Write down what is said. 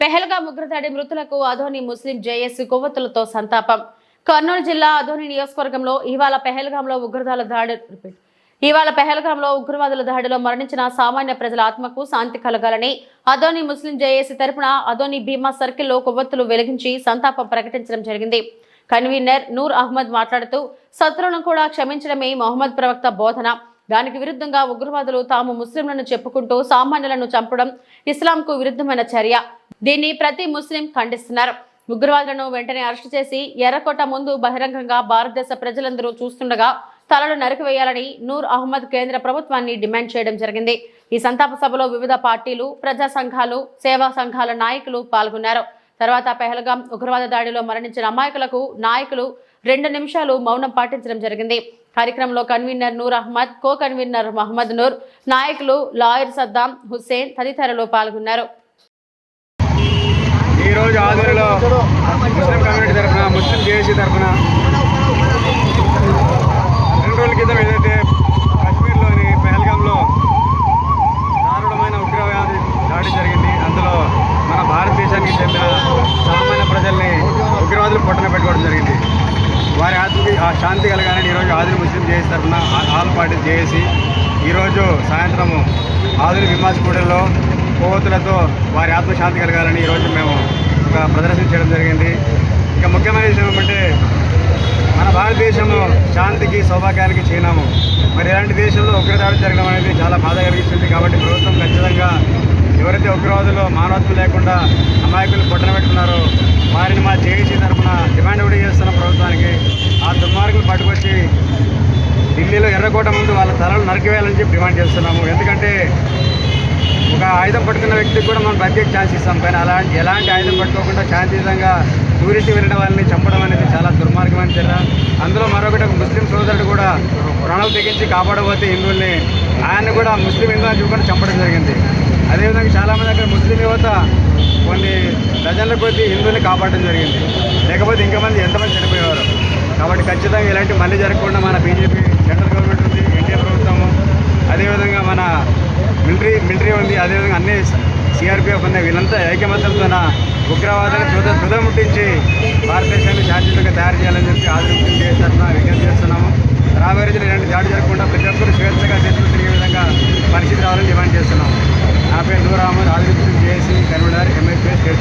పెహల్గా ఉగ్రదాడి మృతులకు అధోని ముస్లిం జేఏసీ కొవ్వొత్తులతో సంతాపం. కర్నూలు జిల్లా అధోని నియోజకవర్గంలో ఇవాళ పెహల్గాంలో ఉగ్రదాల దాడి రిపీట్. ఇవాళ పెహల్గాంలో ఉగ్రవాదుల దాడిలో మరణించిన సామాన్య ప్రజల ఆత్మకు శాంతి కలగాలని అదోని ముస్లిం జేఏసీ తరపున అదోని భీమా సర్కిల్లో కొవ్వొత్తులు వెలిగించి సంతాపం ప్రకటించడం జరిగింది. కన్వీనర్ నూర్ అహ్మద్ మాట్లాడుతూ శత్రువులను కూడా క్షమించడమే మొహమ్మద్ ప్రవక్త బోధన. దానికి విరుద్ధంగా ఉగ్రవాదులు తాము ముస్లింలను చెప్పుకుంటూ సామాన్యులను చంపడం ఇస్లాంకు విరుద్ధమైన చర్య. దీన్ని ప్రతి ముస్లిం ఖండిస్తున్నారు. ఉగ్రవాదులను వెంటనే అరెస్టు చేసి ఎర్రకోట ముందు బహిరంగంగా భారతదేశ ప్రజలందరూ చూస్తుండగా తలలు నరికివేయాలని నూర్ అహ్మద్ కేంద్ర ప్రభుత్వాన్ని డిమాండ్ చేయడం జరిగింది. ఈ సంతాప సభలో వివిధ పార్టీలు ప్రజా సంఘాలు సేవా సంఘాల నాయకులు పాల్గొన్నారు. తర్వాత పెహల్గాం ఉగ్రవాద దాడిలో మరణించిన అమాయకులకు నాయకులు రెండు నిమిషాలు మౌనం పాటించడం జరిగింది. కార్యక్రమంలో convener Noor Ahmed co convener Mohammed Noor నాయకులు లాయర్ సద్దాం హుస్సేన్ తదితరులు పాల్గొన్నారు. ఈ రోజు ఆధ్వర్యంలో ముస్లిం కమ్యూనిటీ తరఫున ముస్లిం జేఏసీ తరఫున రెండు రోజుల క్రితం ఏదైతే కాశ్మీర్లోని పెహల్గాంలో దారుణమైన ఉగ్రవాది దాడి జరిగింది అందులో మన భారతదేశానికి చెందిన సామాన్య ప్రజల్ని ఉగ్రవాదులు పొట్టన పెట్టుకోవడం జరిగింది. వారి ఆత్మకి ఆ శాంతి కలగాలని ఈరోజు ఆదిరి ముస్లిం జేఏసీ తరఫున ఆల్ పార్టీ జేఏసీ ఈరోజు సాయంత్రము ఆధునిక విమాస్ కూడల్లో కోవతులతో వారి ఆత్మశాంతి కలగాలని ఈరోజు మేము ఒక ప్రదర్శన చేయడం జరిగింది. ఇక ముఖ్యమైన విషయం ఏమంటే మన భారతదేశంలో శాంతికి సౌభాగ్యానికి చిహ్నము. మరి ఇలాంటి దేశంలో ఉగ్రదాడి జరగడం అనేది చాలా బాధ కలిగిస్తుంది కాబట్టి ప్రభుత్వం ఖచ్చితంగా ఎవరైతే ఉగ్రవాదులు మానవత్వం లేకుండా అమాయకులు పొట్టన పెట్టుకున్నారో వారిని మా జేఏసీ తరఫున డిమాండ్ కూడా చేస్తున్న ప్రభుత్వానికి ఆ దుర్మార్గులు పట్టుకొచ్చి ఢిల్లీలో ఎర్రకోట ముందు వాళ్ళ తలలు నరికివేయాలని చెప్పి డిమాండ్ చేస్తున్నాము. ఎందుకంటే ఒక ఆయుధం పట్టుకున్న వ్యక్తికి కూడా మనం ప్రత్యేక ఛాన్స్ ఇస్తాం. కానీ అలాంటి ఎలాంటి ఆయుధం పట్టుకోకుండా శాంతియుతంగా టూరిస్ట్ వెళ్ళిన వాళ్ళని చంపడం అనేది చాలా దుర్మార్గమైన చర్య. అందులో మరొకటి ఒక ముస్లిం సోదరుడు కూడా ప్రాణాలు తెగించి కాపాడబోతే హిందువుల్ని ఆయన కూడా ముస్లిం హిందువు అని చూపకుండా చంపడం జరిగింది. అదేవిధంగా చాలామంది అక్కడ ముస్లిం యువత కొన్ని డజన్ల కొద్దీ హిందువుల్ని కాపాడడం జరిగింది. లేకపోతే ఇంకా మంది ఎంతమంది చనిపోయేవారు. కాబట్టి ఖచ్చితంగా ఇలాంటి మళ్ళీ జరగకుండా మన బీజేపీ సెంట్రల్ గవర్నమెంట్ ఉంది ఎన్డీఏ ప్రభుత్వము అదేవిధంగా మన మిలిటరీ మిలిటరీ ఉంది అదేవిధంగా అన్ని సిఆర్పిఎఫ్ ఉన్నాయి వీళ్ళంతా ఐకమత్యంతో ఉగ్రవాదాన్ని తుద తుదముట్టించి భారతదేశాన్ని శాంతియుతంగా తయారు చేయాలని చెప్పి ఆదరింపు చేస్తున్నా విజ్ఞప్తి చేస్తున్నాము. రాబోయే రోజులు ఇలాంటి దాడి జరగకుండా ప్రతి ఒక్కరు స్వేచ్ఛగా చేతులు తిరిగే విధంగా పరిస్థితి రావాలని డిమాండ్ చేస్తున్నాము. నా పేరు నూర్ అహ్మద్ ఆదరింపు చేసి కన్వీనర్ ఎంఎస్పీ స్టేట్